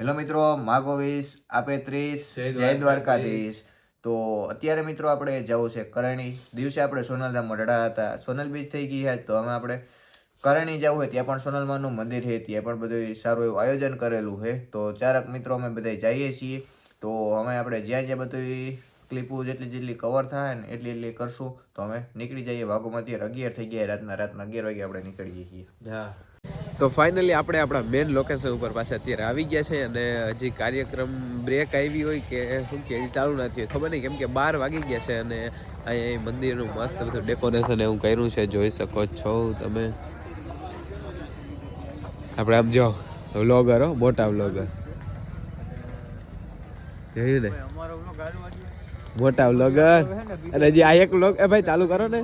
Hello મિત્રો માગો વીસ આપે ત્રીસ જય દ્વારકાધીશ. તો અત્યારે મિત્રો આપણે જવું છે કરણી. દિવસે આપણે સોનલધામ મઢડા હતા. સોનલ બીચ થઈ ગઈ હતી તો અમે આપણે કરણી જવું હોય ત્યાં પણ સોનલમાનું મંદિર છે ત્યાં પણ બધું સારું એવું આયોજન કરેલું છે. તો ચારક મિત્રો અમે બધા જઈએ છીએ. તો અમે આપણે જ્યાં જ્યાં બધું ક્લિપો જેટલી જેટલી કવર થાય ને એટલી એટલી કરશું. તો અમે નીકળી જઈએ. વાઘોમાંથી અગિયાર થઈ ગયા રાતના રાતના અગિયાર વાગે આપણે નીકળીએ છીએ. હા. તો ફાઇનલી આપણે આપણા મેન લોકેશન ઉપર પાસે અત્યારે આવી ગયા છે અને હજી કાર્યક્રમ બ્રેક આવી હોય કે શું કે ચાલુ નથી હોય ખબર નહીં, કેમ કે બાર વાગી ગયા છે અને અહીંયા મંદિરનું મસ્ત બધું ડેકોરેશન એવું કર્યું છે, જોઈ શકો છો તમે. આપણે આમ જો વ્લોગર હો, મોટા વ્લોગર જોયું ને? મોટા વ્લોગર અને હજી આ એક વ્લોગ એ ભાઈ, ચાલુ કરો ને.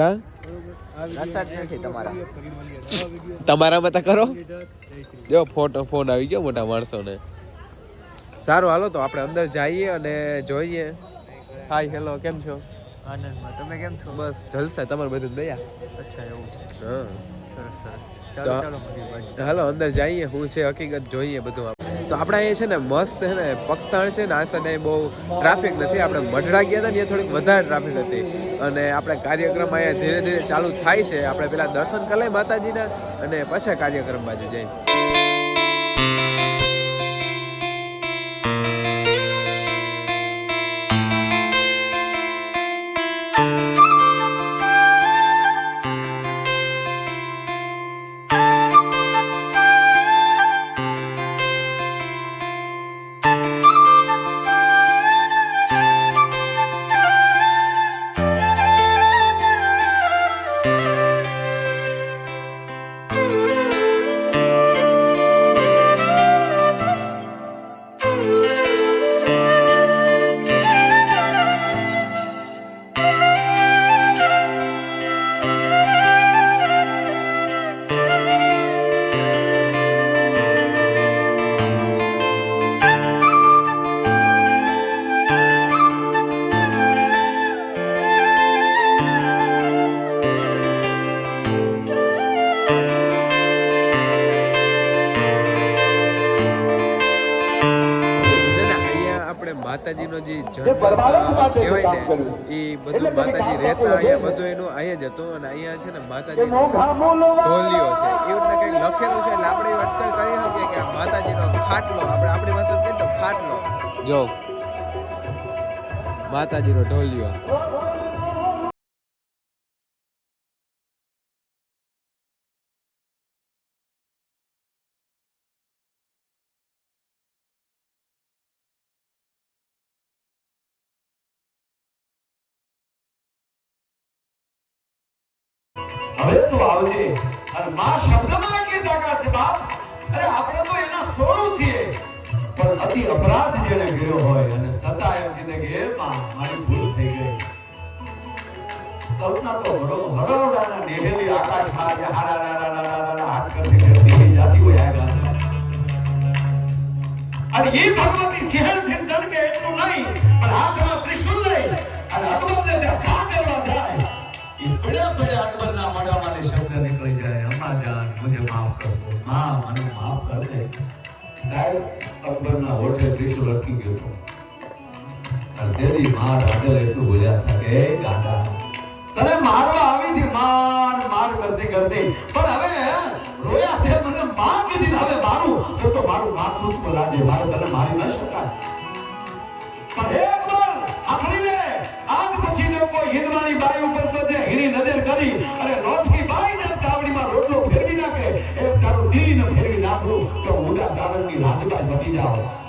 કા? રસાદ નથી તમારા. તમારામાં તો કરો? જો ફોટો ફોન આવી ગયો મોટા માણસોને. સારું હાલો તો આપણે અંદર જઈએ અને જોઈએ. હાય હેલો કેમ છો? આનંદમાં. તમે કેમ છો? બસ જલસા તમારે બધું દયા. અચ્છા એવું છે. હા. સરસ સરસ. ચાલો ચાલો હાલો અંદર જઈએ હું છે હકીકત જોઈએ બધું આપણે. તો આપણે અહીંયા છે ને મસ્ત છે ને પગતાણ છે ને આ સને બહુ ટ્રાફિક નથી. આપણે મઢડા ગયા હતા ને એ થોડીક વધારે ટ્રાફિક હતી. અને આપણે કાર્યક્રમ અહીંયા ધીરે ધીરે ચાલુ થાય છે. આપણે પેલા દર્શન કરી લઈએ માતાજીના અને પછી કાર્યક્રમ બાજુ જઈએ. માતાજીનો જે જન્મ કહેવાય ને એ બધું માતાજી રહેતા અહીંયા બધું એનું અહીંયા જ હતું અને અહીંયા છે ને માતાજી ઢોલિયો છે. એવું રીતના કંઈક લખેલું છે એટલે આપણે અટકળ કરી શકીએ કે આ માતાજીનો ખાટલો આપણે આપણી ભાષામાં કહીએ તો ખાટલો. જો. માતાજીનો ઢોલિયો. હવે તું આવજે. અને માં શબ્દમાં એટલી તાકાત છે, બાપ. અરે, આપણે તો એના સ્વરૂપ છીએ. પણ અતિ અપરાધ જેને કર્યો હોય, અને સતા એમ કીધે કે માં, મારી ભૂલ થઈ ગઈ. કલ્પના તો હરો હરોડાના નેહેલી આકાશમાં જે હાડા રાડા રાડા રાડા હાડ કરતી કરતી જાતી હોય આ ગામમાં. અને એ ભગવતી સિંહણથી ડરકે એટલું નહીં, પણ હાથમાં ત્રિશુલ માં રાજલ એટલું બોલ્યા માં રોટલો ફેરવી નાખે એ તારું દિલ ને ફેરવી નાખું, તો મુદા ચાવડની રાજબાઈ બચી જાઓ.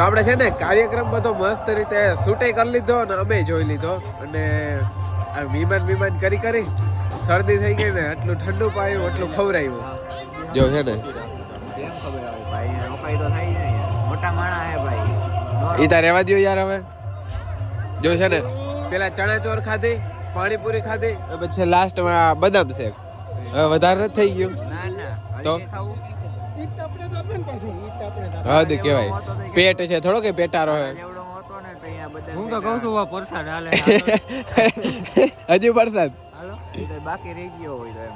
તો આપણે છે ને કાર્યક્રમ બધો મસ્ત રીતે શૂટે કરી લીધો અને અમે જોઈ લીધો. અને આ વિમાન વિમાન કરી કરી શરદી થઈ ગઈ ને એટલું ઠંડુ પાયું એટલું ખવરાયું જો છે ને. કેમ ખબર આવે ભાઈ? રોકાઈ તો થાય ને મોટા માણા હે ભાઈ. ઈ તાર રહેવા દયો યાર હવે. જો છે ને. પેલા ચણા ચોર ખાધી પાણીપુરી ખાધી. પછી લાસ્ટમાં બદામ શેક. હવે વધારે થઈ ગયું. ના ના. તો? ખાવું? હદ કહેવાય. પેટ છે થોડો કે પેટારો હે હું તો કહું છું આ પરસાદ હાલે. હજી પરસાદ? હાલો બાકી રહી ગયો હોય તો એમ.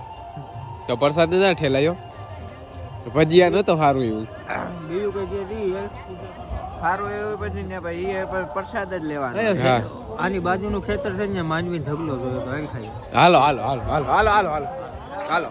તો પરસાદ ના ઠેલાયો? ભજીયા નતો સારું એવું. બીજું કઈ જે દી સારું એવું પછી ને ભાઈ એ પ્રસાદ જ લેવાનો. આની બાજુનું ખેતર છે ને માનવી ઢગલો જોયો તો એમ ખાઈ. હાલો હાલો હાલો હાલો. હાલો હાલો હાલો. હાલો.